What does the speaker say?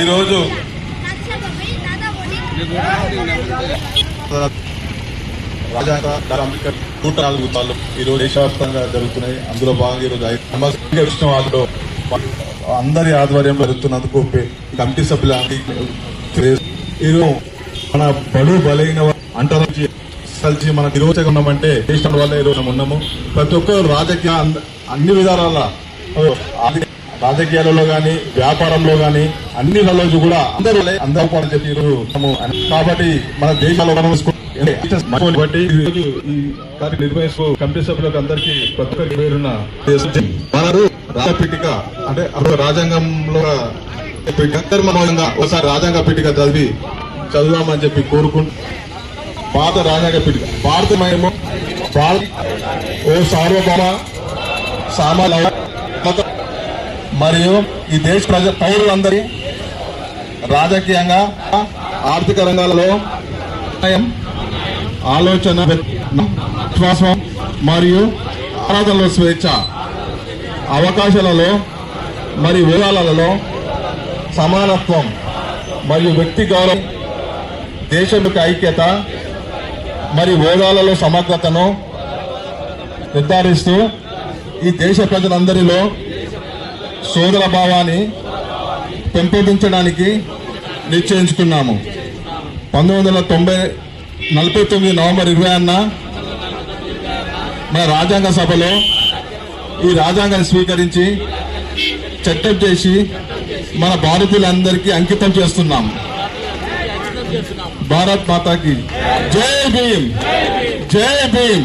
ఈరోజు అంబేద్కర్ నూట నాలుగు తాళ్ళు ఈ రోజు దేశవ్యాప్తంగా జరుగుతున్నాయి. అందులో భాగంగా ఈరోజు ఐదు సంవత్సరాల అందరి ఆధ్వర్యంలో జరుగుతున్నందుకు కమిటీ సభ్యుల ఈరోజు మన బడు బలైన అంటారు కలిసి మన నిరోచగా ఉన్నామంటే దేశం వల్ల ఈరోజు ఉన్నాము. ప్రతి ఒక్కరు రాజకీయ అంద- అన్ని విధాల రాజకీయాలలో గాని వ్యాపారంలో గాని అన్ని రోజు కూడా అందరూ అందరూ కూడా చెప్పి కాబట్టి మన దేశాల్లో మనం చూసుకుంటే బట్టి ఈరోజు ఈ కార్యక్రమం నిర్వహిస్తూ కమిటీ సభ్యులకు అందరికీ ప్రతి మనరు రాజపీఠిక అంటే అప్పుడు రాజ్యాంగంలో ఒకసారి రాజ్యాంగ పీఠిక చదివి చదువుదామని చెప్పి కోరుకుంటూ పాత రాజ్యాంగ పీఠిక. భారతమయము భారత్ ఓ సార్వభౌమ సామాల మరియు ఈ దేశ ప్రజ పౌరులందరి రాజకీయంగా ఆర్థిక రంగాలలో ఆలోచన విశ్వాసం మరియు ఆరాధనలో స్వేచ్ఛ అవకాశాలలో మరి వివరాలలో సమానత్వం మరియు వ్యక్తి గౌరవం దేశం యొక్క ఐక్యత మరి హోదాలలో సమగ్రతను నిర్ధారిస్తూ ఈ దేశ ప్రజలందరిలో సోదర భావాన్ని పెంపొందించడానికి నిశ్చయించుకున్నాము. పంతొమ్మిది వందల తొంభై నలభై తొమ్మిది నవంబర్ ఇరవై అన్న మన రాజ్యాంగ సభలో ఈ రాజ్యాంగాన్ని స్వీకరించి చట్టం చేసి మన భారతీయులందరికీ అంకితం చేస్తున్నాం. భారత్ మాతాకి జై భీమ్ జై భీమ్